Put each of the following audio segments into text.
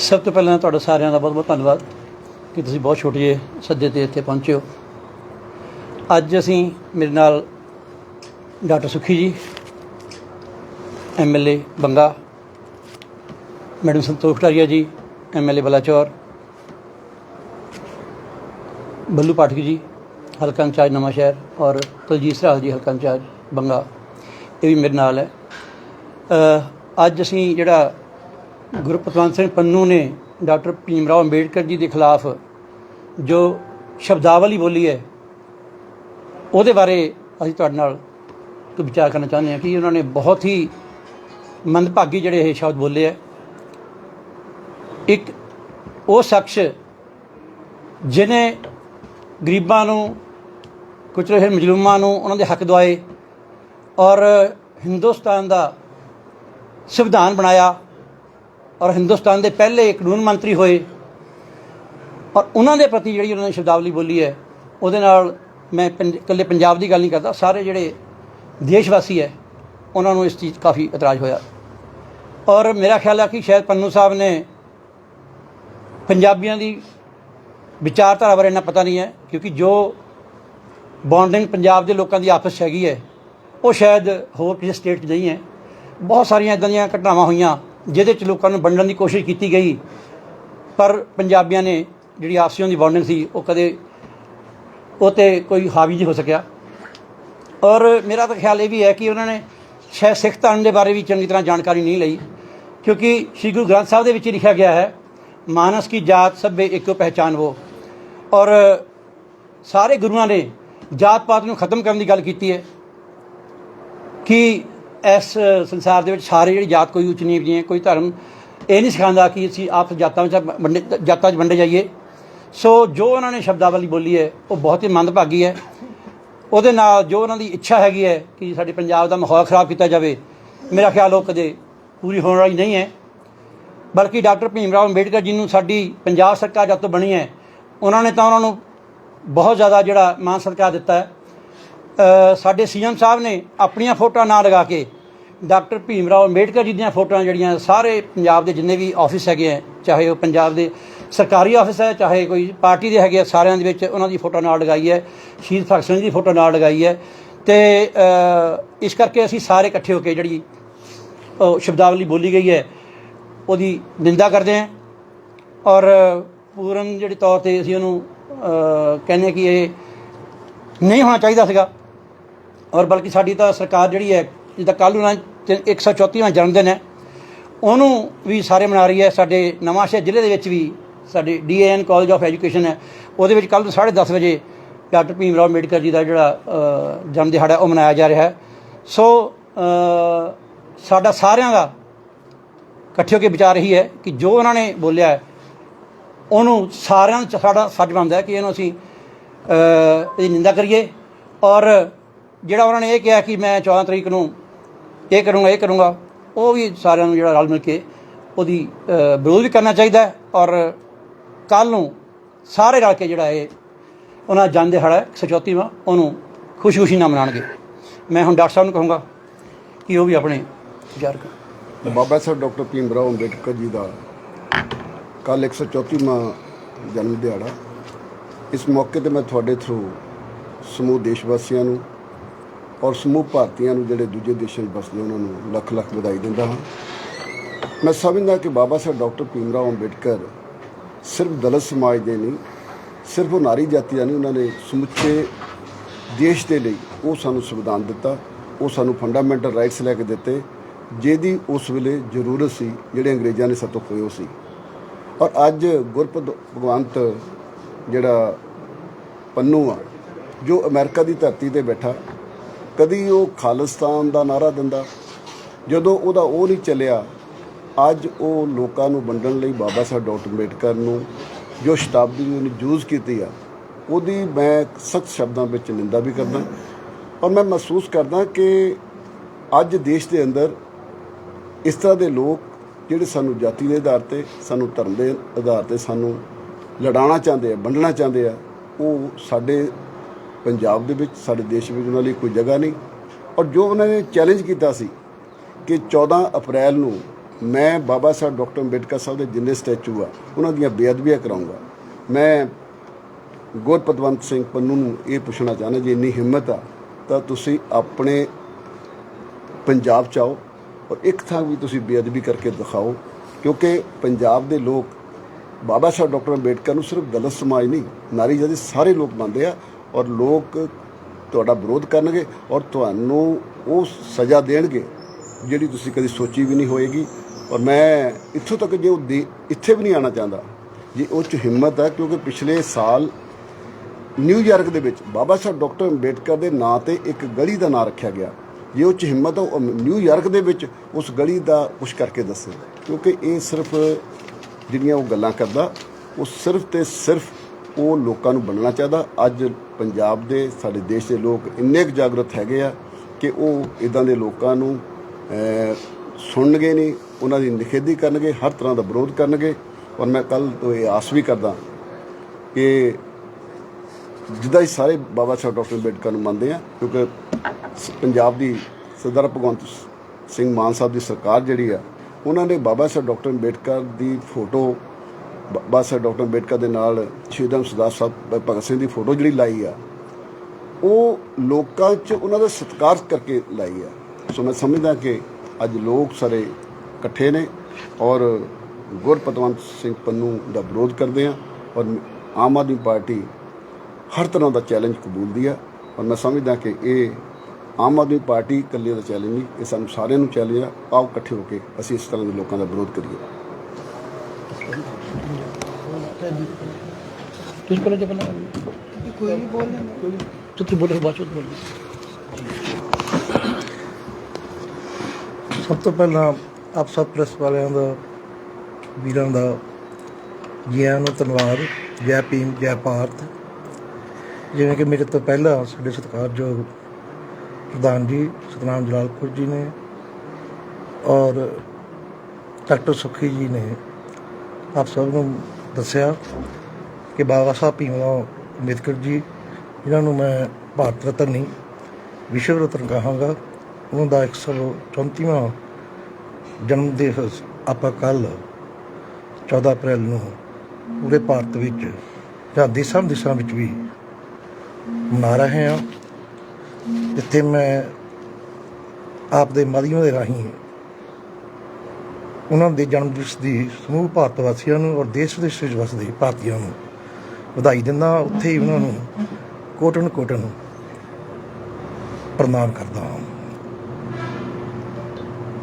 ਸਭ ਤੋਂ ਪਹਿਲਾਂ ਤੁਹਾਡਾ ਸਾਰਿਆਂ ਦਾ ਬਹੁਤ ਬਹੁਤ ਧੰਨਵਾਦ ਕਿ ਤੁਸੀਂ ਬਹੁਤ ਛੋਟੇ ਜਿਹੇ ਸੱਦੇ ਤੇ ਇੱਥੇ ਪਹੁੰਚੇ ਹੋ। ਅੱਜ ਅਸੀਂ ਮੇਰੇ ਨਾਲ doctor Sukhi ji MLA Banga, madam Santokh Kataria ji MLA Balachaur, Ballu ਪਾਠਕ ਜੀ, ਹਲਕਾ ਇੰਚਾਰਜ ਨਵਾਂ ਸ਼ਹਿਰ ਔਰ ਕੁਲਜੀਤ ਸਰਾਜ ਜੀ, ਹਲਕਾ ਇੰਚਾਰਜ ਬੰਗਾ, ਇਹ ਵੀ ਮੇਰੇ ਨਾਲ ਹੈ। ਅੱਜ ਅਸੀਂ ਜਿਹੜਾ ਗੁਰਪਤਵੰਤ ਸਿੰਘ ਪੰਨੂ ਨੇ ਡਾਕਟਰ ਭੀਮ ਰਾਓ ਅੰਬੇਡਕਰ ਜੀ ਦੇ ਖਿਲਾਫ ਜੋ ਸ਼ਬਦਾਵਲੀ ਬੋਲੀ ਹੈ, ਉਹਦੇ ਬਾਰੇ ਅਸੀਂ ਤੁਹਾਡੇ ਨਾਲ ਕੁਝ ਵਿਚਾਰ ਕਰਨਾ ਚਾਹੁੰਦੇ ਹਾਂ ਕਿ ਉਹਨਾਂ ਨੇ ਬਹੁਤ ਹੀ ਮੰਦਭਾਗੀ ਜਿਹੜੇ ਇਹ ਸ਼ਬਦ ਬੋਲੇ ਹੈ। ਇੱਕ ਉਹ ਸ਼ਖਸ ਜਿਨੇ ਗਰੀਬਾਂ ਨੂੰ ਕੁਚਲੇ ਹੋਏ ਮਜਲੂਮਾਂ ਨੂੰ ਉਹਨਾਂ ਦੇ ਹੱਕ ਦਵਾਏ ਔਰ ਹਿੰਦੁਸਤਾਨ ਦਾ ਸੰਵਿਧਾਨ ਬਣਾਇਆ ਔਰ ਹਿੰਦੁਸਤਾਨ ਦੇ ਪਹਿਲੇ ਕਾਨੂੰਨ ਮੰਤਰੀ ਹੋਏ। ਔਰ ਉਹਨਾਂ ਦੇ ਪ੍ਰਤੀ ਜਿਹੜੀ ਉਹਨਾਂ ਨੇ ਸ਼ਬਦਾਵਲੀ ਬੋਲੀ ਹੈ, ਉਹਦੇ ਨਾਲ ਮੈਂ ਪੰਜ- ਇਕੱਲੇ ਪੰਜਾਬ ਦੀ ਗੱਲ ਨਹੀਂ ਕਰਦਾ, ਸਾਰੇ ਜਿਹੜੇ ਦੇਸ਼ ਵਾਸੀ ਹੈ, ਉਹਨਾਂ ਨੂੰ ਇਸ ਚੀਜ਼ 'ਚ ਕਾਫੀ ਇਤਰਾਜ਼ ਹੋਇਆ। ਔਰ ਮੇਰਾ ਖਿਆਲ ਹੈ ਕਿ ਸ਼ਾਇਦ ਪੰਨੂ ਸਾਹਿਬ ਨੇ ਪੰਜਾਬੀਆਂ ਦੀ ਵਿਚਾਰਧਾਰਾ ਬਾਰੇ ਇੰਨਾ ਪਤਾ ਨਹੀਂ ਹੈ, ਕਿਉਂਕਿ ਜੋ ਬੌਂਡਿੰਗ ਪੰਜਾਬ ਦੇ ਲੋਕਾਂ ਦੀ ਆਪਸ 'ਚ ਹੈਗੀ ਹੈ, ਉਹ ਸ਼ਾਇਦ ਹੋਰ ਕਿਸੇ ਸਟੇਟ 'ਚ ਨਹੀਂ ਹੈ। ਬਹੁਤ ਸਾਰੀਆਂ ਇਦਾਂ ਦੀਆਂ ਘਟਨਾਵਾਂ ਹੋਈਆਂ ਜਿਹਦੇ 'ਚ ਲੋਕਾਂ ਨੂੰ ਵੰਡਣ ਦੀ ਕੋਸ਼ਿਸ਼ ਕੀਤੀ ਗਈ, ਪਰ ਪੰਜਾਬੀਆਂ ਨੇ ਜਿਹੜੀ ਆਪਸੀਆਂ ਦੀ ਬੌਂਡਿੰਗ ਸੀ, ਉਹ ਕਦੇ ਉਹ ਤੇ ਕੋਈ ਹਾਵੀ ਨਹੀਂ ਹੋ ਸਕਿਆ। ਔਰ ਮੇਰਾ ਤਾਂ ਖਿਆਲ ਇਹ ਵੀ ਹੈ ਕਿ ਉਹਨਾਂ ਨੇ ਸ਼ਾਇਦ ਸਿੱਖ ਧਰਮ ਦੇ ਬਾਰੇ ਵੀ ਚੰਗੀ ਤਰ੍ਹਾਂ ਜਾਣਕਾਰੀ ਨਹੀਂ ਲਈ, ਕਿਉਂਕਿ ਸ੍ਰੀ ਗੁਰੂ ਗ੍ਰੰਥ ਸਾਹਿਬ ਦੇ ਵਿੱਚ ਹੀ ਲਿਖਿਆ ਗਿਆ ਹੈ, ਮਾਨਸ ਕੀ ਜਾਤ ਸਭੇ ਇੱਕੋ ਪਹਿਚਾਨ ਵੋ ਔਰ ਸਾਰੇ ਗੁਰੂਆਂ ਨੇ ਜਾਤ ਪਾਤ ਨੂੰ ਖਤਮ ਕਰਨ ਦੀ ਗੱਲ ਕੀਤੀ ਹੈ ਕਿ ਇਸ ਸੰਸਾਰ ਦੇ ਵਿੱਚ ਸਾਰੇ ਜਿਹੜੀ ਜਾਤ ਕੋਈ ਉੱਚ ਨੀਚ ਨਹੀਂ ਹੈ, ਕੋਈ ਧਰਮ, ਇਹ ਨਹੀਂ ਸਿਖਾਉਂਦਾ ਕਿ ਅਸੀਂ ਆਪ ਜਾਤਾਂ ਵਿੱਚ ਵੰਡੇ, ਜਾਤਾਂ 'ਚ ਵੰਡੇ ਜਾਈਏ। ਸੋ ਜੋ ਉਹਨਾਂ ਨੇ ਸ਼ਬਦਾਵਲੀ ਬੋਲੀ ਹੈ, ਉਹ ਬਹੁਤ ਹੀ ਮੰਦਭਾਗੀ ਹੈ। ਉਹਦੇ ਨਾਲ ਜੋ ਉਹਨਾਂ ਦੀ ਇੱਛਾ ਹੈਗੀ ਹੈ ਕਿ ਸਾਡੇ ਪੰਜਾਬ ਦਾ ਮਾਹੌਲ ਖਰਾਬ ਕੀਤਾ ਜਾਵੇ, ਮੇਰਾ ਖਿਆਲ ਉਹ ਕਦੇ ਪੂਰੀ ਹੋਣ ਵਾਲੀ ਨਹੀਂ ਹੈ। ਬਲਕਿ ਡਾਕਟਰ ਭੀਮ ਰਾਓ ਅੰਬੇਡਕਰ ਜੀ ਨੂੰ ਸਾਡੀ ਪੰਜਾਬ ਸਰਕਾਰ ਜਦ ਤੋਂ ਬਣੀ ਹੈ, ਉਹਨਾਂ ਨੇ ਤਾਂ ਉਹਨਾਂ ਨੂੰ ਬਹੁਤ ਜ਼ਿਆਦਾ ਜਿਹੜਾ ਮਾਨ ਸਤਿਕਾਰ ਦਿੱਤਾ ਹੈ। ਸਾਡੇ ਸੀਐਮ ਸਾਹਿਬ ਨੇ ਆਪਣੀਆਂ ਫੋਟੋਆਂ ਨਾ ਲਗਾ ਕੇ ਡਾਕਟਰ ਭੀਮ ਰਾਓ ਅੰਬੇਡਕਰ ਜੀ ਦੀਆਂ ਫੋਟੋਆਂ ਜਿਹੜੀਆਂ ਸਾਰੇ ਪੰਜਾਬ ਦੇ ਜਿੰਨੇ ਵੀ ਆਫਿਸ ਹੈਗੇ ਆ, ਚਾਹੇ ਉਹ ਪੰਜਾਬ ਦੇ ਸਰਕਾਰੀ ਆਫਿਸ ਹੈ, ਚਾਹੇ ਕੋਈ ਪਾਰਟੀ ਦੇ ਹੈਗੇ ਆ, ਸਾਰਿਆਂ ਦੇ ਵਿੱਚ ਉਹਨਾਂ ਦੀ ਫੋਟੋ ਨਾਲ ਲਗਾਈ ਹੈ, ਸ਼ਹੀਦ ਭਗਤ ਸਿੰਘ ਦੀ ਫੋਟੋ ਨਾਲ ਲਗਾਈ ਹੈ ਤੇ ਇਸ ਕਰਕੇ ਅਸੀਂ ਸਾਰੇ ਇਕੱਠੇ ਹੋ ਕੇ ਜਿਹੜੀ ਉਹ ਸ਼ਬਦਾਵਲੀ ਬੋਲੀ ਗਈ ਹੈ, ਉਹਦੀ ਨਿੰਦਾ ਕਰਦੇ ਹਾਂ ਔਰ ਪੂਰਨ ਜਿਹੜੇ ਤੌਰ ਤੇ ਅਸੀਂ ਉਹਨੂੰ ਕਹਿੰਦੇ ਹਾਂ ਕਿ ਇਹ ਨਹੀਂ ਹੋਣਾ ਚਾਹੀਦਾ ਸੀਗਾ। ਔਰ ਬਲਕਿ ਸਾਡੀ ਤਾਂ ਸਰਕਾਰ ਜਿਹੜੀ ਹੈ, ਜਿੱਦਾਂ ਕੱਲ੍ਹ ਉਹਨਾਂ 134ਵਾਂ ਜਨਮ ਦਿਨ ਹੈ, ਉਹਨੂੰ ਵੀ ਸਾਰੇ ਮਨਾ ਰਹੀ ਹੈ, ਸਾਡੇ ਨਵਾਂਸ਼ਹਿਰ ਜ਼ਿਲ੍ਹੇ ਦੇ ਵਿੱਚ ਵੀ ਸਾਡੇ ਡੀਏਐਨ ਕਾਲਜ ਆਫ ਐਜੂਕੇਸ਼ਨ ਹੈ, ਉਹਦੇ ਵਿੱਚ ਕੱਲ੍ਹ 10:30 ਵਜੇ ਡਾਕਟਰ ਭੀਮ ਰਾਓ ਅੰਬੇਡਕਰ ਜੀ ਦਾ ਜਿਹੜਾ ਜਨਮ ਦਿਹਾੜਾ ਉਹ ਮਨਾਇਆ ਜਾ ਰਿਹਾ ਹੈ। ਸੋ ਸਾਡਾ ਸਾਰਿਆਂ ਦਾ ਇਕੱਠੇ ਹੋ ਕੇ ਵਿਚਾਰ ਰਹੀ ਹੈ ਕਿ ਜੋ ਉਹਨਾਂ ਨੇ ਬੋਲਿਆ ਉਹਨੂੰ ਸਾਰਿਆਂ ਸਾਡਾ ਸੱਚ ਬਣਦਾ ਕਿ ਇਹਨੂੰ ਅਸੀਂ ਇਹਦੀ ਨਿੰਦਾ ਕਰੀਏ ਔਰ ਜਿਹੜਾ ਉਹਨਾਂ ਨੇ ਇਹ ਕਿਹਾ ਕਿ ਮੈਂ 14 ਤਰੀਕ ਨੂੰ ਇਹ ਕਰੂੰਗਾ ਇਹ ਕਰੂੰਗਾ, ਉਹ ਵੀ ਸਾਰਿਆਂ ਨੂੰ ਜਿਹੜਾ ਰਲ ਮਿਲ ਕੇ ਉਹਦੀ ਵਿਰੋਧ ਵੀ ਕਰਨਾ ਚਾਹੀਦਾ ਔਰ ਕੱਲ ਨੂੰ ਸਾਰੇ ਰਲ ਕੇ ਜਿਹੜਾ ਇਹ ਉਹਨਾਂ ਦਾ ਜਨਮ ਦਿਹਾੜਾ 134ਵਾਂ ਉਹਨੂੰ ਖੁਸ਼ੀ-ਖੁਸ਼ੀ ਨਾਲ ਮਨਾਉਣਗੇ। ਮੈਂ ਹੁਣ ਡਾਕਟਰ ਸਾਹਿਬ ਨੂੰ ਕਹੂੰਗਾ ਕਿ ਉਹ ਵੀ ਆਪਣੇ ਵਿਚਾਰ ਕਰਨ ਬਾਬਾ ਸਾਹਿਬ, ਡਾਕਟਰ ਭੀਮ ਰਾਓ ਅੰਬੇਡਕਰ ਜੀ ਦਾ ਕੱਲ 134ਵਾਂ ਜਨਮ ਦਿਹਾੜਾ। ਇਸ ਮੌਕੇ ਤੇ ਮੈਂ ਤੁਹਾਡੇ ਥਰੂ ਸਮੂਹ ਦੇਸ਼ ਵਾਸੀਆਂ ਨੂੰ ਔਰ ਸਮੂਹ ਭਾਰਤੀਆਂ ਨੂੰ ਜਿਹੜੇ ਦੂਜੇ ਦੇਸ਼ਾਂ 'ਚ ਵਸਦੇ ਉਹਨਾਂ ਨੂੰ ਲੱਖ ਲੱਖ ਵਧਾਈ ਦਿੰਦਾ ਹਾਂ। ਮੈਂ ਸਮਝਦਾ ਕਿ ਬਾਬਾ ਸਾਹਿਬ ਡਾਕਟਰ ਭੀਮ ਰਾਓ ਅੰਬੇਡਕਰ ਸਿਰਫ ਦਲਿਤ ਸਮਾਜ ਦੇ ਨਹੀਂ, ਸਿਰਫ ਉਹ ਨਾਰੀ ਜਾਤੀ ਦਾ ਨਹੀਂ, ਉਹਨਾਂ ਨੇ ਸਮੁੱਚੇ ਦੇਸ਼ ਦੇ ਲਈ ਉਹ ਸਾਨੂੰ ਸੰਵਿਧਾਨ ਦਿੱਤਾ, ਉਹ ਸਾਨੂੰ ਫੰਡਾਮੈਂਟਲ ਰਾਈਟਸ ਲੈ ਕੇ ਦਿੱਤੇ, ਜਿਹਦੀ ਉਸ ਵੇਲੇ ਜ਼ਰੂਰਤ ਸੀ, ਜਿਹੜੇ ਅੰਗਰੇਜ਼ਾਂ ਨੇ ਸਾਤੋਂ ਖੋਏ ਸੀ। ਔਰ ਅੱਜ ਗੁਰਪਦ ਭਗਵੰਤ ਜਿਹੜਾ ਪੰਨੂ ਆ, ਜੋ ਅਮਰੀਕਾ ਦੀ ਧਰਤੀ ਤੇ ਬੈਠਾ ਕਦੀ ਉਹ ਖਾਲਿਸਤਾਨ ਦਾ ਨਾਰਾ ਦਿੰਦਾ। ਜਦੋਂ ਉਹਦਾ ਉਹ ਨਹੀਂ ਚੱਲਿਆ, ਅੱਜ ਉਹ ਲੋਕਾਂ ਨੂੰ ਵੰਡਣ ਲਈ ਬਾਬਾ ਸਾਹਿਬ ਡਾਕਟਰ ਅੰਬੇਡਕਰ ਨੂੰ ਜੋ ਸ਼ਤਾਬਦੀ ਦੀ ਉਹਨੇ ਯੂਜ਼ ਕੀਤੀ ਆ, ਉਹਦੀ ਮੈਂ ਸਖਤ ਸ਼ਬਦਾਂ ਵਿੱਚ ਨਿੰਦਾ ਵੀ ਕਰਦਾ। ਔਰ ਮੈਂ ਮਹਿਸੂਸ ਕਰਦਾ ਕਿ ਅੱਜ ਦੇਸ਼ ਦੇ ਅੰਦਰ ਇਸ ਤਰ੍ਹਾਂ ਦੇ ਲੋਕ ਜਿਹੜੇ ਸਾਨੂੰ ਜਾਤੀ ਦੇ ਆਧਾਰ ਤੇ, ਸਾਨੂੰ ਧਰਮ ਦੇ ਆਧਾਰ ਤੇ ਸਾਨੂੰ ਲੜਾਉਣਾ ਚਾਹੁੰਦੇ ਆ, ਵੰਡਣਾ ਚਾਹੁੰਦੇ ਆ, ਉਹ ਸਾਡੇ ਪੰਜਾਬ ਦੇ ਵਿੱਚ, ਸਾਡੇ ਦੇਸ਼ ਵਿੱਚ ਉਹਨਾਂ ਲਈ ਕੋਈ ਜਗ੍ਹਾ ਨਹੀਂ। ਔਰ ਜੋ ਉਹਨਾਂ ਨੇ ਚੈਲੰਜ ਕੀਤਾ ਸੀ ਕਿ 14 ਅਪ੍ਰੈਲ ਨੂੰ ਮੈਂ ਬਾਬਾ ਸਾਹਿਬ ਡਾਕਟਰ ਅੰਬੇਡਕਰ ਸਾਹਿਬ ਦੇ ਜਿੰਨੇ ਸਟੈਚੂ ਆ, ਉਹਨਾਂ ਦੀਆਂ ਬੇਅਦਬੀਆਂ ਕਰਾਉਂਗਾ। ਮੈਂ ਗੁਰਪਤਵੰਤ ਸਿੰਘ ਪੰਨੂ ਨੂੰ ਇਹ ਪੁੱਛਣਾ ਚਾਹੁੰਦਾ, ਜੇ ਇੰਨੀ ਹਿੰਮਤ ਆ, ਤਾਂ ਤੁਸੀਂ ਆਪਣੇ ਪੰਜਾਬ ਚ ਆਓ ਔਰ ਇੱਕ ਥਾਂ ਵੀ ਤੁਸੀਂ ਬੇਅਦਬੀ ਕਰਕੇ ਦਿਖਾਓ, ਕਿਉਂਕਿ ਪੰਜਾਬ ਦੇ ਲੋਕ ਬਾਬਾ ਸਾਹਿਬ ਡਾਕਟਰ ਅੰਬੇਡਕਰ ਨੂੰ ਸਿਰਫ ਦਲਿਤ ਸਮਾਜ ਨਹੀਂ, ਨਾਰੀ ਜਾਤੀ ਸਾਰੇ ਲੋਕ ਮੰਨਦੇ ਆ ਔਰ ਲੋਕ ਤੁਹਾਡਾ ਵਿਰੋਧ ਕਰਨਗੇ ਔਰ ਤੁਹਾਨੂੰ ਉਹ ਸਜ਼ਾ ਦੇਣਗੇ, ਜਿਹੜੀ ਤੁਸੀਂ ਕਦੀ ਸੋਚੀ ਵੀ ਨਹੀਂ ਹੋਏਗੀ। ਔਰ ਮੈਂ ਇੱਥੋਂ ਤੱਕ ਜੇ ਉਹ ਦੇ- ਇੱਥੇ ਵੀ ਨਹੀਂ ਆਣਾ ਚਾਹੁੰਦਾ, ਜੇ ਉਹ ਚ ਹਿੰਮਤ ਹੈ, ਕਿਉਂਕਿ ਪਿਛਲੇ ਸਾਲ ਨਿਊਯਾਰਕ ਦੇ ਵਿੱਚ ਬਾਬਾ ਸਾਹਿਬ ਡਾਕਟਰ ਅੰਬੇਡਕਰ ਦੇ ਨਾਂ ਤੇ ਇੱਕ ਗਲੀ ਦਾ ਨਾਂ ਰੱਖਿਆ ਗਿਆ। ਜੇ ਉਹ ਚ ਹਿੰਮਤ ਹੈ, ਉਹ ਨਿਊਯਾਰਕ ਦੇ ਵਿੱਚ ਉਸ ਗਲੀ ਦਾ ਕੁਝ ਕਰਕੇ ਦੱਸੇ। ਕਿਉਂਕਿ ਇਹ ਸਿਰਫ ਜਿਹੜੀਆਂ ਉਹ ਗੱਲਾਂ ਕਰਦਾ, ਉਹ ਸਿਰਫ ਤੇ ਸਿਰਫ ਉਹ ਲੋਕਾਂ ਨੂੰ ਬਣਨਾ ਚਾਹੀਦਾ। ਅੱਜ ਪੰਜਾਬ ਦੇ, ਸਾਡੇ ਦੇਸ਼ ਦੇ ਲੋਕ ਇੰਨੇ ਕੁ ਜਾਗਰਤ ਹੈਗੇ ਆ ਕਿ ਉਹ ਇਦਾਂ ਦੇ ਲੋਕਾਂ ਨੂੰ ਸੁਣਨਗੇ ਨਹੀਂ, ਉਹਨਾਂ ਦੀ ਨਿਖੇਧੀ ਕਰਨਗੇ, ਹਰ ਤਰ੍ਹਾਂ ਦਾ ਵਿਰੋਧ ਕਰਨਗੇ। ਔਰ ਮੈਂ ਕੱਲ ਤੋਂ ਇਹ ਆਸ ਵੀ ਕਰਦਾ ਕਿ ਜਿੱਦਾਂ ਹੀ ਸਾਰੇ ਬਾਬਾ ਸਾਹਿਬ ਡਾਕਟਰ ਅੰਬੇਡਕਰ ਨੂੰ ਮੰਨਦੇ ਆ, ਕਿਉਂਕਿ ਪੰਜਾਬ ਦੀ ਸਰਦਾਰ ਭਗਵੰਤ ਸਿੰਘ ਮਾਨ ਸਾਹਿਬ ਦੀ ਸਰਕਾਰ ਜਿਹੜੀ ਆ, ਉਹਨਾਂ ਨੇ ਬਾਬਾ ਸਾਹਿਬ ਡਾਕਟਰ ਅੰਬੇਡਕਰ ਦੀ ਫੋਟੋ ਬਾਬਾ ਸਾਹਿਬ ਡਾਕਟਰ ਅੰਬੇਡਕਰ ਦੇ ਨਾਲ ਸ਼ਹੀਦਾਂ ਸਰਦਾਰ ਸਾਹਿਬ ਭਗਤ ਸਿੰਘ ਦੀ ਫੋਟੋ ਜਿਹੜੀ ਲਾਈ ਆ, ਉਹ ਲੋਕਾਂ 'ਚ ਉਹਨਾਂ ਦਾ ਸਤਿਕਾਰ ਕਰਕੇ ਲਾਈ ਆ। ਸੋ ਮੈਂ ਸਮਝਦਾ ਕਿ ਅੱਜ ਲੋਕ ਸਾਰੇ ਇਕੱਠੇ ਨੇ ਔਰ ਗੁਰਪਤਵੰਤ ਸਿੰਘ ਪੰਨੂ ਦਾ ਵਿਰੋਧ ਕਰਦੇ ਆ ਔਰ ਆਮ ਆਦਮੀ ਪਾਰਟੀ ਹਰ ਤਰ੍ਹਾਂ ਦਾ ਚੈਲੰਜ ਕਬੂਲਦੀ ਆ। ਔਰ ਮੈਂ ਸਮਝਦਾ ਕਿ ਇਹ ਆਮ ਆਦਮੀ ਪਾਰਟੀ ਇਕੱਲੇ ਦਾ ਚੈਲੰਜ ਨਹੀਂ, ਇਹ ਸਾਨੂੰ ਸਾਰਿਆਂ ਨੂੰ ਚੈਲੰਜ ਆ। ਆਓ ਇਕੱਠੇ ਹੋ ਕੇ ਅਸੀਂ ਇਸ ਤਰ੍ਹਾਂ ਦੇ ਲੋਕਾਂ ਦਾ ਵਿਰੋਧ ਕਰੀਏ। ਤੁਸੀਂ ਪਹਿਲਾਂ ਜਪਨਾ। ਕੋਈ ਨਹੀਂ ਬੋਲਣਾ ਤੁਸੀਂ ਬੋਲੋ ਬਾਅਦ ਚ ਬੋਲੋ। ਸਭ ਤੋਂ ਪਹਿਲਾਂ ਆਪ ਸਭ ਪ੍ਰੈਸ ਵਾਲਿਆਂ ਦਾ ਵੀਰਾਂ ਦਾ ਜੀ ਆਇਆਂ ਨੂੰ ਧੰਨਵਾਦ ਜੈ ਭੀਮ ਜੈ ਭਾਰਤ। ਜਿਵੇਂ ਕਿ ਮੇਰੇ ਤੋਂ ਪਹਿਲਾਂ ਸਾਡੇ ਸਤਿਕਾਰਯੋਗ ਪ੍ਰਧਾਨ ਜੀ ਸਤਨਾਮ ਜਲਾਲਪੁਰ ਜੀ ਨੇ ਔਰ ਡਾਕਟਰ ਸੁਖੀ ਜੀ ਨੇ ਆਪ ਸਭ ਨੂੰ ਦੱਸਿਆ ਕਿ ਬਾਬਾ ਸਾਹਿਬ ਭੀਮ ਰਾਓ ਅੰਬੇਦਕਰ ਜੀ ਜਿਨ੍ਹਾਂ ਨੂੰ ਮੈਂ ਭਾਰਤ ਰਤਨ ਨਹੀਂ, ਵਿਸ਼ਵ ਰਤਨ ਕਹਾਂਗਾ। ਉਹਨਾਂ ਦਾ 134ਵਾਂ ਜਨਮ ਦਿਵਸ ਆਪਾਂ ਕੱਲ 14 ਅਪ੍ਰੈਲ ਨੂੰ ਪੂਰੇ ਭਾਰਤ ਵਿੱਚ ਜਾਂ ਦੇਸ਼ਾਂ ਦੇਸ਼ਾਂ ਵਿੱਚ ਵੀ ਮਨਾ ਰਹੇ ਹਾਂ। ਜਿੱਥੇ ਮੈਂ ਆਪ ਦੇ ਮਾਧਿਅਮ ਦੇ ਰਾਹੀਂ ਉਹਨਾਂ ਦੇ ਜਨਮ ਦਿਵਸ ਦੀ ਸਮੂਹ ਭਾਰਤ ਵਾਸੀਆਂ ਨੂੰ ਔਰ ਦੇਸ਼ ਵਿਦੇਸ਼ ਵਿੱਚ ਵਸਦੇ ਭਾਰਤੀਆਂ ਨੂੰ ਵਧਾਈ ਦਿੰਦਾ, ਉੱਥੇ ਹੀ ਉਹਨਾਂ ਨੂੰ ਕੋਟਨ ਕੋਟਨ ਪ੍ਰਣਾਮ ਕਰਦਾ ਹਾਂ।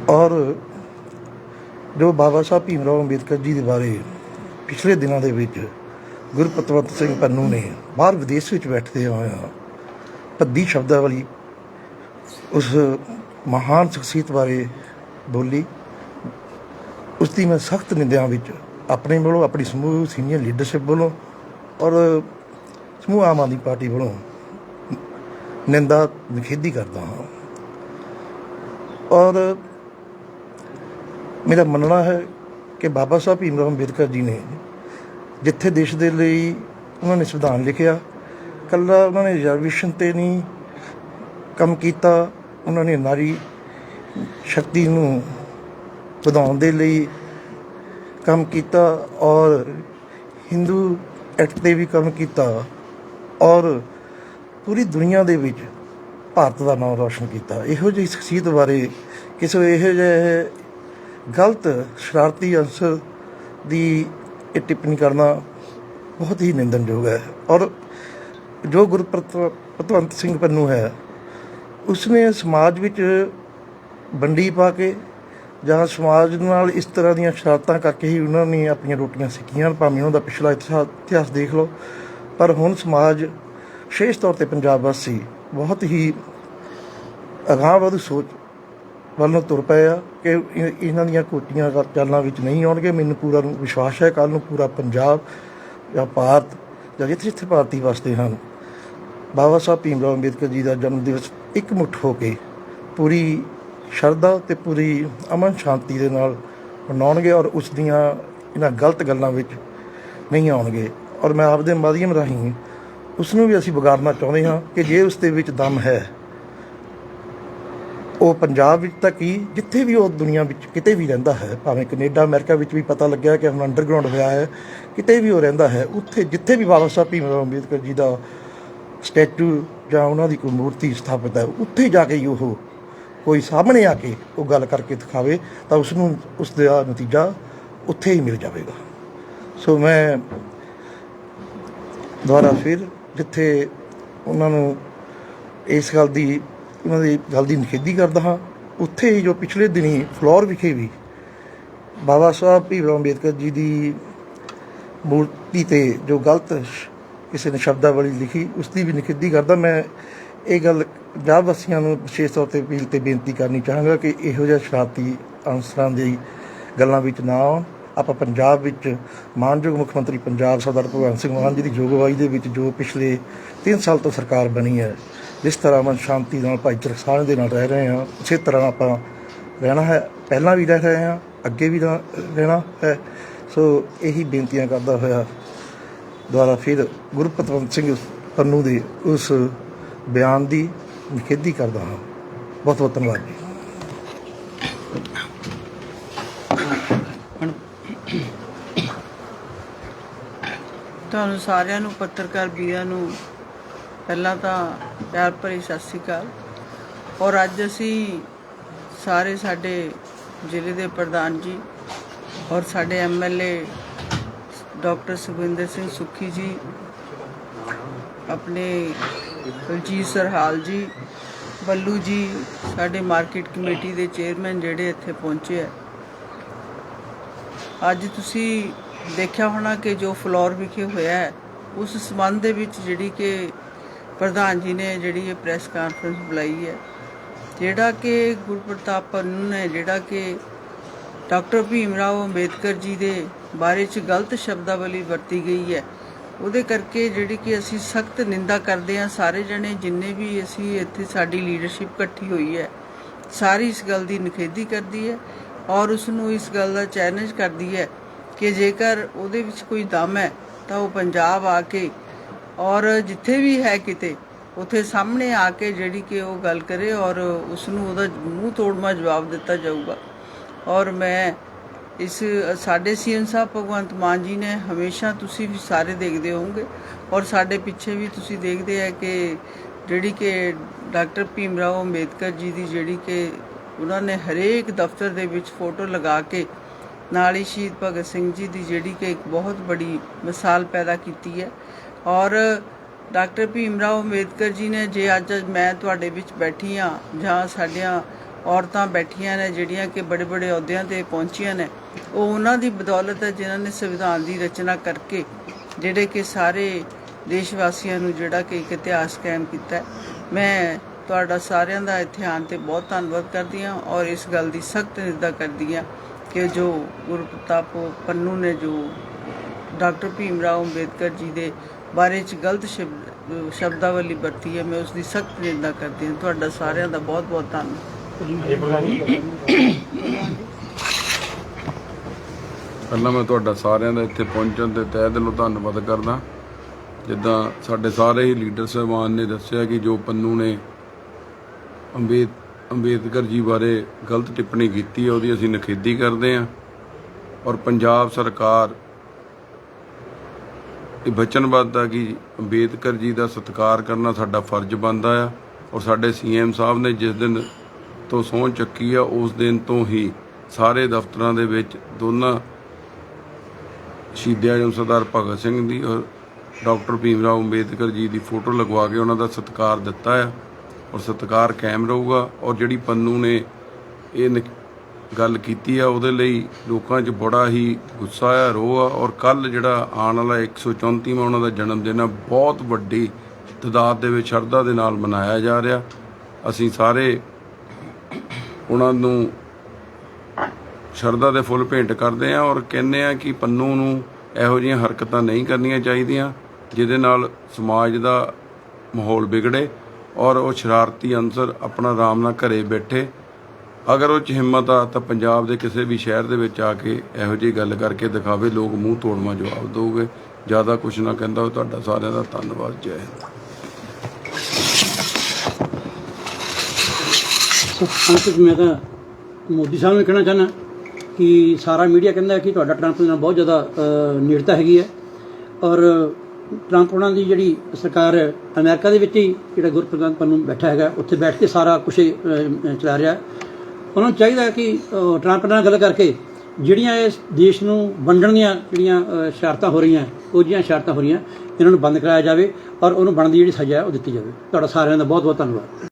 ਔਰ ਜੋ ਬਾਬਾ ਸਾਹਿਬ ਭੀਮ ਰਾਓ ਅੰਬੇਦਕਰ ਜੀ ਦੇ ਬਾਰੇ ਪਿਛਲੇ ਦਿਨਾਂ ਦੇ ਵਿੱਚ ਗੁਰਪਤਵੰਤ ਸਿੰਘ ਪੰਨੂ ਨੇ ਬਾਹਰ ਵਿਦੇਸ਼ ਵਿੱਚ ਬੈਠਦੇ ਹੋਇਆ ਭੱਦੀ ਸ਼ਬਦਾਵਲੀ ਉਸ ਮਹਾਨ ਸ਼ਖਸੀਅਤ ਬਾਰੇ ਬੋਲੀ। ਉਸ ਦੀ ਮੈਂ ਸਖਤ ਨਿੰਦਿਆ ਵਿੱਚ, ਆਪਣੇ ਵੱਲੋਂ, ਆਪਣੀ ਸਮੂਹ, ਸੀਨੀਅਰ ਲੀਡਰਸ਼ਿਪ ਵੱਲੋਂ ਔਰ ਸਮੂਹ ਆਮ ਆਦਮੀ ਪਾਰਟੀ ਵੱਲੋਂ ਨਿੰਦਾ, ਨਿਖੇਧੀ ਕਰਦਾ ਹਾਂ। ਔਰ ਮੇਰਾ ਮੰਨਣਾ ਹੈ ਕਿ ਬਾਬਾ ਸਾਹਿਬ ਭੀਮ ਰਾਓ ਅੰਬੇਦਕਰ ਜੀ ਨੇ ਜਿੱਥੇ ਦੇਸ਼ ਦੇ ਲਈ ਉਹਨਾਂ ਨੇ ਸੰਵਿਧਾਨ ਲਿਖਿਆ, ਕੱਲਾ ਉਹਨਾਂ ਨੇ ਰਿਜ਼ਰਵੇਸ਼ਨ ਤੇ ਨਹੀਂ ਕੰਮ ਕੀਤਾ, ਉਹਨਾਂ ਨੇ ਨਾਰੀ ਸ਼ਕਤੀ ਨੂੰ ਵਧਾਉਣ ਦੇ ਲਈ ਕੰਮ ਕੀਤਾ ਔਰ ਹਿੰਦੂ ਐਕਟ ਤੇ ਵੀ ਕੰਮ ਕੀਤਾ ਔਰ ਪੂਰੀ ਦੁਨੀਆ ਦੇ ਵਿੱਚ ਭਾਰਤ ਦਾ ਨਾਮ ਰੌਸ਼ਨ ਕੀਤਾ। ਇਹੋ ਜਿਹੀ ਸ਼ਖਸੀਅਤ ਬਾਰੇ ਕਿਸੇ ਇਹੋ ਜਿਹੇ ਗਲਤ ਸ਼ਰਾਰਤੀ ਅੰਸਰ ਦੀ ਇਹ ਟਿੱਪਣੀ ਕਰਨਾ ਬਹੁਤ ਹੀ ਨਿੰਦਨਯੋਗ ਹੈ ਔਰ ਜੋ ਗੁਰਪਤਵੰਤ ਸਿੰਘ ਪੰਨੂ ਹੈ, ਉਸਨੇ ਸਮਾਜ ਵਿੱਚ ਵੰਡੀ ਪਾ ਕੇ ਜਾਂ ਸਮਾਜ ਨਾਲ ਇਸ ਤਰ੍ਹਾਂ ਦੀਆਂ ਸ਼ਰਾਰਤਾਂ ਕਰਕੇ ਹੀ ਉਹਨਾਂ ਨੇ ਆਪਣੀਆਂ ਰੋਟੀਆਂ ਸਿੱਖੀਆਂ ਭਾਵੇਂ ਉਹਨਾਂ ਦਾ ਪਿਛਲਾ ਇਤਿਹਾਸ ਇਤਿਹਾਸ ਦੇਖ ਲਓ। ਪਰ ਹੁਣ ਸਮਾਜ, ਵਿਸ਼ੇਸ਼ ਤੌਰ ਤੇ ਪੰਜਾਬ ਵਾਸੀ ਬਹੁਤ ਹੀ ਅਗਾਂਹ ਵਧੂ ਸੋਚ ਵੱਲ ਨੂੰ ਤੁਰ ਪਏ ਆ ਕਿ ਇਹਨਾਂ ਦੀਆਂ ਕੋਟੀਆਂ ਚਾਲਾਂ ਵਿੱਚ ਨਹੀਂ ਆਉਣਗੇ। ਮੈਨੂੰ ਪੂਰਾ ਨੂੰ ਵਿਸ਼ਵਾਸ ਹੈ ਕੱਲ ਨੂੰ ਪੂਰਾ ਪੰਜਾਬ ਜਾਂ ਭਾਰਤ ਜਾਂ ਜਿੱਥੇ ਜਿੱਥੇ ਭਾਰਤੀ ਵਸਦੇ ਹਨ। ਬਾਬਾ ਸਾਹਿਬ ਭੀਮ ਰਾਓ ਅੰਬੇਦਕਰ ਜੀ ਦਾ ਜਨਮ ਦਿਵਸ ਇੱਕ ਮੁੱਠ ਹੋ ਕੇ ਪੂਰੀ ਸ਼ਰਧਾ ਤੇ ਪੂਰੀ ਅਮਨ ਸ਼ਾਂਤੀ ਦੇ ਨਾਲ ਮਨਾਉਣਗੇ ਔਰ ਉਸ ਦੀਆਂ ਇਹਨਾਂ ਗਲਤ ਗੱਲਾਂ ਵਿੱਚ ਨਹੀਂ ਆਉਣਗੇ। ਔਰ ਮੈਂ ਆਪਦੇ ਮਾਧਿਅਮ ਰਾਹੀਂ ਉਸ ਨੂੰ ਵੀ ਅਸੀਂ ਵਿਗਾੜਨਾ ਚਾਹੁੰਦੇ ਹਾਂ ਕਿ ਜੇ ਉਸ ਦੇ ਵਿੱਚ ਦਮ ਹੈ, ਉਹ ਪੰਜਾਬ ਵਿੱਚ ਤਾਂ ਕੀ, ਜਿੱਥੇ ਵੀ ਉਹ ਦੁਨੀਆ ਵਿੱਚ ਕਿਤੇ ਵੀ ਰਹਿੰਦਾ ਹੈ, ਭਾਵੇਂ ਕੈਨੇਡਾ, ਅਮਰੀਕਾ ਵਿੱਚ ਵੀ ਪਤਾ ਲੱਗਿਆ ਕਿ ਹੁਣ ਅੰਡਰਗਰਾਉਂਡ ਹੋਇਆ ਹੈ, ਕਿਤੇ ਵੀ ਉਹ ਰਹਿੰਦਾ ਹੈ, ਉੱਥੇ ਜਿੱਥੇ ਵੀ ਬਾਬਾ ਸਾਹਿਬ ਭੀਮ ਰਾਓ ਅੰਬੇਦਕਰ ਜੀ ਦਾ ਸਟੈਚੂ ਜਾਂ ਉਹਨਾਂ ਦੀ ਕੋਈ ਮੂਰਤੀ ਸਥਾਪਿਤ ਹੈ, ਉੱਥੇ ਜਾ ਕੇ ਹੀ ਉਹ ਕੋਈ ਸਾਹਮਣੇ ਆ ਕੇ ਉਹ ਗੱਲ ਕਰਕੇ ਦਿਖਾਵੇ ਤਾਂ ਉਸ ਨੂੰ ਉਸ ਦਾ ਨਤੀਜਾ ਉੱਥੇ ਹੀ ਮਿਲ ਜਾਵੇਗਾ। ਸੋ ਮੈਂ ਦੁਬਾਰਾ ਫਿਰ ਜਿੱਥੇ ਉਹਨਾਂ ਨੂੰ ਇਸ ਗੱਲ ਦੀ, ਉਹਨਾਂ ਦੀ ਗੱਲ ਦੀ ਨਿਖੇਧੀ ਕਰਦਾ ਹਾਂ, ਉੱਥੇ ਹੀ ਜੋ ਪਿਛਲੇ ਦਿਨੀ ਫਲੋਰ ਵਿਖੇ ਵੀ ਬਾਬਾ ਸਾਹਿਬ ਭੀਮ ਅੰਬੇਦਕਰ ਜੀ ਦੀ ਮੂਰਤੀ ਤੇ ਜੋ ਗਲਤ ਕਿਸੇ ਨੇ ਸ਼ਬਦਾਵਲੀ ਲਿਖੀ, ਉਸ ਦੀ ਵੀ ਨਿਖੇਧੀ ਕਰਦਾ। ਮੈਂ ਇਹ ਗੱਲ ਪੰਜਾਬ ਵਾਸੀਆਂ ਨੂੰ ਵਿਸ਼ੇਸ਼ ਤੌਰ ਤੇ ਅਪੀਲ ਤੇ ਬੇਨਤੀ ਕਰਨੀ ਚਾਹਾਂਗਾ ਕਿ ਇਹੋ ਜਿਹਾ ਸ਼ਰਾਰਤੀ ਅਨਸਰਾਂ ਦੀ ਗੱਲਾਂ ਵਿੱਚ ਨਾ ਆਉਣ। ਆਪਾਂ ਪੰਜਾਬ ਵਿੱਚ ਮਾਨਯੋਗ ਮੁੱਖ ਮੰਤਰੀ ਪੰਜਾਬ ਸਰਦਾਰ ਭਗਵੰਤ ਸਿੰਘ ਮਾਨ ਜੀ ਦੀ ਯੋਗਵਾਈ ਦੇ ਵਿੱਚ ਜੋ ਪਿਛਲੇ 3 ਸਾਲ ਤੋਂ ਸਰਕਾਰ ਬਣੀ ਹੈ, ਜਿਸ ਤਰ੍ਹਾਂ ਮਨ ਸ਼ਾਂਤੀ ਨਾਲ ਭਾਈਚਾਰਕ ਸਾਂਝ ਦੇ ਨਾਲ ਰਹਿ ਰਹੇ ਹਾਂ, ਉਸੇ ਤਰ੍ਹਾਂ ਆਪਾਂ ਰਹਿਣਾ ਹੈ। ਪਹਿਲਾਂ ਵੀ ਰਹਿ ਰਹੇ ਹਾਂ, ਅੱਗੇ ਵੀ ਰਹਿਣਾ ਹੈ। ਸੋ ਇਹੀ ਬੇਨਤੀਆਂ ਕਰਦਾ ਹੋਇਆ ਦੁਆਰਾ ਫਿਰ ਗੁਰਪਤਵੰਤ ਸਿੰਘ ਪੰਨੂ ਦੇ ਉਸ ਬਿਆਨ ਦੀ ਨਿਖੇਧੀ ਕਰਦਾ ਹਾਂ। ਬਹੁਤ ਬਹੁਤ ਧੰਨਵਾਦ ਜੀ। ਤੁਹਾਨੂੰ ਸਾਰਿਆਂ ਨੂੰ, ਪੱਤਰਕਾਰ ਵੀਰਾਂ ਨੂੰ ਪਹਿਲਾਂ ਤਾਂ ਪਿਆਰ ਭਰੀ ਸਤਿ ਸ਼੍ਰੀ ਅਕਾਲ। ਔਰ ਅੱਜ ਅਸੀਂ ਸਾਰੇ ਸਾਡੇ ਜ਼ਿਲ੍ਹੇ ਦੇ ਪ੍ਰਧਾਨ ਜੀ ਔਰ ਸਾਡੇ ਐਮਐਲਏ ਡਾਕਟਰ ਸੁਖਵਿੰਦਰ ਸਿੰਘ ਸੁੱਖੀ ਜੀ ਆਪਣੇ ਬਲਜੀਤ ਸਰਹਾਲ ਜੀ, ਬੱਲੂ ਜੀ, ਸਾਡੇ ਮਾਰਕੀਟ ਕਮੇਟੀ ਦੇ ਚੇਅਰਮੈਨ ਜਿਹੜੇ ਇੱਥੇ ਪਹੁੰਚੇ ਆ। ਅੱਜ ਤੁਸੀਂ ਦੇਖਿਆ ਹੋਣਾ ਕਿ ਜੋ ਫਲੋਰ ਵਿਖੇ ਹੋਇਆ ਹੈ, ਉਸ ਸਬੰਧ ਦੇ ਵਿੱਚ ਜਿਹੜੀ ਕਿ ਪ੍ਰਧਾਨ ਜੀ ਨੇ ਜਿਹੜੀ ਇਹ ਪ੍ਰੈਸ ਕਾਨਫਰੰਸ ਬੁਲਾਈ ਹੈ, ਜਿਹੜਾ ਕਿ ਗੁਰਪ੍ਰਤਾਪ ਪੰਨੂ ਨੇ, ਜਿਹੜਾ ਕਿ ਡਾਕਟਰ ਭੀਮ ਰਾਓ ਅੰਬੇਦਕਰ ਜੀ ਦੇ ਬਾਰੇ ਚ ਗਲਤ ਸ਼ਬਦਾਵਲੀ ਵਰਤੀ ਗਈ ਹੈ ਉਹਦੇ ਕਰਕੇ ਜਿਹੜੀ ਕਿ ਅਸੀਂ ਸਖਤ ਨਿੰਦਾ ਕਰਦੇ ਹਾਂ ਸਾਰੇ ਜਣੇ, ਜਿੰਨੇ ਵੀ ਅਸੀਂ ਇੱਥੇ ਸਾਡੀ ਲੀਡਰਸ਼ਿਪ ਇਕੱਠੀ ਹੋਈ ਹੈ, ਸਾਰੀ ਇਸ ਗੱਲ ਦੀ ਨਿਖੇਧੀ ਕਰਦੀ ਹੈ ਔਰ ਉਸ ਨੂੰ ਇਸ ਗੱਲ ਦਾ ਚੈਲੰਜ ਕਰਦੀ ਹੈ ਕਿ ਜੇਕਰ ਉਹਦੇ ਵਿੱਚ ਕੋਈ ਦਮ ਹੈ ਤਾਂ ਉਹ ਪੰਜਾਬ ਆ ਕੇ ਔਰ ਜਿੱਥੇ ਵੀ ਹੈ ਕਿਤੇ, ਉਥੇ ਸਾਹਮਣੇ ਆ ਕੇ ਜਿਹੜੀ ਕਿ ਉਹ ਗੱਲ ਕਰੇ ਔਰ ਉਸ ਨੂੰ ਉਹਦਾ ਮੂੰਹ ਤੋੜਮਾ ਜਵਾਬ ਦਿੱਤਾ ਜਾਊਗਾ। ਔਰ ਮੈਂ ਇਸ, ਸਾਡੇ ਸੀਐਮ ਸਾਹਿਬ ਭਗਵੰਤ ਮਾਨ ਜੀ ਨੇ ਹਮੇਸ਼ਾ ਤੁਸੀਂ ਵੀ ਸਾਰੇ ਦੇਖਦੇ ਹੋਵੋਗੇ ਔਰ ਸਾਡੇ ਪਿੱਛੇ ਵੀ ਤੁਸੀਂ ਦੇਖਦੇ ਆ ਕਿ ਜਿਹੜੀ ਕਿ ਡਾਕਟਰ ਭੀਮ ਰਾਓ ਅੰਬੇਦਕਰ ਜੀ ਦੀ ਜਿਹੜੀ ਕਿ ਉਹਨਾਂ ਨੇ ਹਰੇਕ ਦਫ਼ਤਰ ਦੇ ਵਿੱਚ ਫੋਟੋ ਲਗਾ ਕੇ ਨਾਲ ਹੀ ਸ਼ਹੀਦ ਭਗਤ ਸਿੰਘ ਜੀ ਦੀ ਜਿਹੜੀ ਕਿ ਇੱਕ ਬਹੁਤ ਬੜੀ ਮਿਸਾਲ ਪੈਦਾ ਕੀਤੀ ਹੈ ਔਰ ਡਾਕਟਰ ਭੀਮ ਰਾਓ ਅੰਬੇਦਕਰ ਜੀ ਨੇ ਜੇ ਅੱਜ ਮੈਂ ਤੁਹਾਡੇ ਵਿੱਚ ਬੈਠੀ ਆ ਜਾਂ ਸਾਡੀਆਂ ਔਰਤਾਂ ਬੈਠੀਆਂ ਨੇ, ਜਿਹੜੀਆਂ ਕਿ ਬੜੇ ਬੜੇ ਅਹੁਦਿਆਂ ਤੇ ਪਹੁੰਚੀਆਂ ਨੇ। ਉਹ ਉਹਨਾਂ ਦੀ ਬਦੌਲਤ ਹੈ ਜਿਨ੍ਹਾਂ ਨੇ ਸੰਵਿਧਾਨ ਦੀ ਰਚਨਾ ਕਰਕੇ ਜਿਹੜੇ ਕਿ ਸਾਰੇ ਦੇਸ਼ ਵਾਸੀਆਂ ਨੂੰ ਜਿਹੜਾ ਕਿ ਇੱਕ ਇਤਿਹਾਸ ਕਾਇਮ ਕੀਤਾ ਮੈਂ ਤੁਹਾਡਾ ਸਾਰਿਆਂ ਦਾ ਇੱਥੇ ਆਉਣ ਤੇ ਬਹੁਤ ਧੰਨਵਾਦ ਕਰਦੀ ਹਾਂ ਔਰ ਇਸ ਗੱਲ ਦੀ ਸਖਤ ਨਿੰਦਾ ਕਰਦੀ ਹਾਂ ਕਿ ਜੋ ਗੁਰਪ੍ਰਤਾਪ ਪੰਨੂ ਨੇ, ਜੋ ਡਾਕਟਰ ਭੀਮ ਰਾਓ ਅੰਬੇਦਕਰ ਜੀ ਦੇ ਬਾਰੇ ਚ ਗਲਤ ਸ਼ਬਦ ਸ਼ਬਦਾਵਲੀ ਵਰਤੀ ਹੈ, ਮੈਂ ਉਸ ਦੀ ਸਖਤ ਨਿੰਦਾ ਕਰਦੀ ਹਾਂ। ਤੁਹਾਡਾ ਸਾਰਿਆਂ ਦਾ ਬਹੁਤ ਬਹੁਤ ਧੰਨਵਾਦ। ਪਹਿਲਾਂ ਮੈਂ ਤੁਹਾਡਾ ਸਾਰਿਆਂ ਦਾ ਇੱਥੇ ਪਹੁੰਚਣ ਤੇ ਤਹਿ ਦਿਲੋਂ ਧੰਨਵਾਦ ਕਰਦਾ। ਜਿੱਦਾਂ ਸਾਡੇ ਸਾਰੇ ਹੀ ਲੀਡਰ ਸਾਹਿਬਾਨ ਨੇ ਦੱਸਿਆ ਕਿ ਜੋ ਪੰਨੂ ਨੇ ਅੰਬੇਦ ਅੰਬੇਦਕਰ ਜੀ ਬਾਰੇ ਗਲਤ ਟਿੱਪਣੀ ਕੀਤੀ ਹੈ ਉਹਦੀ ਅਸੀਂ ਨਿਖੇਧੀ ਕਰਦੇ ਹਾਂ। ਔਰ ਪੰਜਾਬ ਸਰਕਾਰ ਇਹ ਵਚਨਬੱਧ ਆ ਕਿ ਅੰਬੇਦਕਰ ਜੀ ਦਾ ਸਤਿਕਾਰ ਕਰਨਾ ਸਾਡਾ ਫਰਜ਼ ਬਣਦਾ ਆ। ਔਰ ਸਾਡੇ ਸੀਐਮ ਸਾਹਿਬ ਨੇ ਜਿਸ ਦਿਨ ਤੋਂ ਸਹੁੰ ਚੱਕੀ ਆ, ਉਸ ਦਿਨ ਤੋਂ ਹੀ ਸਾਰੇ ਦਫ਼ਤਰਾਂ ਦੇ ਵਿੱਚ ਦੋਨਾਂ ਸ਼ਹੀਦ ਆਜਮ ਸਰਦਾਰ ਭਗਤ ਸਿੰਘ ਦੀ ਔਰ ਡਾਕਟਰ ਭੀਮ ਰਾਓ ਅੰਬੇਦਕਰ ਜੀ ਦੀ ਫੋਟੋ ਲਗਵਾ ਕੇ ਉਹਨਾਂ ਦਾ ਸਤਿਕਾਰ ਦਿੱਤਾ ਆ ਔਰ ਸਤਿਕਾਰ ਕਾਇਮ ਰਹੂਗਾ ਔਰ ਜਿਹੜੀ ਪੰਨੂ ਨੇ ਇਹ ਨਿਕ- ਗੱਲ ਕੀਤੀ ਆ, ਉਹਦੇ ਲਈ ਲੋਕਾਂ 'ਚ ਬੜਾ ਹੀ ਗੁੱਸਾ ਆ, ਰੋਹ ਆ ਔਰ ਕੱਲ ਜਿਹੜਾ ਆਉਣ ਵਾਲਾ 134ਵਾਂ ਉਹਨਾਂ ਦਾ ਜਨਮ ਦਿਨ ਆ, ਬਹੁਤ ਵੱਡੀ ਤਦਾਦ ਦੇ ਵਿੱਚ ਸ਼ਰਧਾ ਦੇ ਨਾਲ ਮਨਾਇਆ ਜਾ ਰਿਹਾ। ਅਸੀਂ ਸਾਰੇ ਉਹਨਾਂ ਨੂੰ ਸ਼ਰਧਾ ਦੇ ਫੁੱਲ ਭੇਂਟ ਕਰਦੇ ਆ ਔਰ ਕਹਿੰਦੇ ਆ ਕਿ ਪੰਨੂ ਨੂੰ ਇਹੋ ਜਿਹੀਆਂ ਹਰਕਤਾਂ ਨਹੀਂ ਕਰਨੀਆਂ ਚਾਹੀਦੀਆਂ, ਜਿਹਦੇ ਨਾਲ ਸਮਾਜ ਦਾ ਮਾਹੌਲ ਵਿਗੜੇ ਔਰ ਉਹ ਸ਼ਰਾਰਤੀ ਅੰਸਰ ਆਪਣਾ ਆਰਾਮ ਨਾਲ ਘਰੇ ਬੈਠੇ। ਅਗਰ ਉਹ ਚ ਹਿੰਮਤ ਆ ਤਾਂ ਪੰਜਾਬ ਦੇ ਕਿਸੇ ਵੀ ਸ਼ਹਿਰ ਦੇ ਵਿੱਚ ਆ ਕੇ ਇਹੋ ਜਿਹੀ ਗੱਲ ਕਰਕੇ ਦਿਖਾਵੇ, ਲੋਕ ਮੂੰਹ ਤੋੜਵਾ ਜਵਾਬ ਦੋਗੇ ਜ਼ਿਆਦਾ ਕੁਝ ਨਾ ਕਹਿੰਦਾ ਉਹ ਤੁਹਾਡਾ ਸਾਰਿਆਂ ਦਾ ਧੰਨਵਾਦ, ਜੈ ਹਿੰਦ। ਅੰਤ ਵਿੱਚ ਮੈਂ ਤਾਂ ਮੋਦੀ ਸਾਹਿਬ ਨੂੰ ਕਹਿਣਾ ਚਾਹੁੰਦਾ ਕਿ ਸਾਰਾ ਮੀਡੀਆ ਕਹਿੰਦਾ ਕਿ ਤੁਹਾਡਾ ਟਰੰਪ ਦੇ ਨਾਲ ਬਹੁਤ ਜ਼ਿਆਦਾ ਨੇੜਤਾ ਹੈਗੀ ਹੈ। ਔਰ ਟਰੰਪ ਉਹਨਾਂ ਦੀ ਜਿਹੜੀ ਸਰਕਾਰ ਹੈ, ਅਮਰੀਕਾ ਦੇ ਵਿੱਚ ਹੀ ਜਿਹੜਾ ਗੁਰਪ੍ਰਸਾਦ ਪੰਨੂ ਬੈਠਾ ਹੈਗਾ, ਉੱਥੇ ਬੈਠ ਕੇ ਸਾਰਾ ਕੁਝ ਚਲਾ ਰਿਹਾ। ਉਹਨਾਂ ਨੂੰ ਚਾਹੀਦਾ ਕਿ ਟਰੰਪ ਨਾਲ ਗੱਲ ਕਰਕੇ ਜਿਹੜੀਆਂ ਇਸ ਦੇਸ਼ ਨੂੰ ਵੰਡਣ ਦੀਆਂ ਜਿਹੜੀਆਂ ਸ਼ਰਤਾਂ ਹੋ ਰਹੀਆਂ, ਉਹ ਜਿਹੀਆਂ ਸ਼ਰਤਾਂ ਹੋ ਰਹੀਆਂ, ਇਹਨਾਂ ਨੂੰ ਬੰਦ ਕਰਾਇਆ ਜਾਵੇ ਔਰ ਉਹਨੂੰ ਬਣਦੀ ਜਿਹੜੀ ਸਜ਼ਾ ਹੈ, ਉਹ ਦਿੱਤੀ ਜਾਵੇ। ਤੁਹਾਡਾ ਸਾਰਿਆਂ ਦਾ ਬਹੁਤ ਬਹੁਤ ਧੰਨਵਾਦ।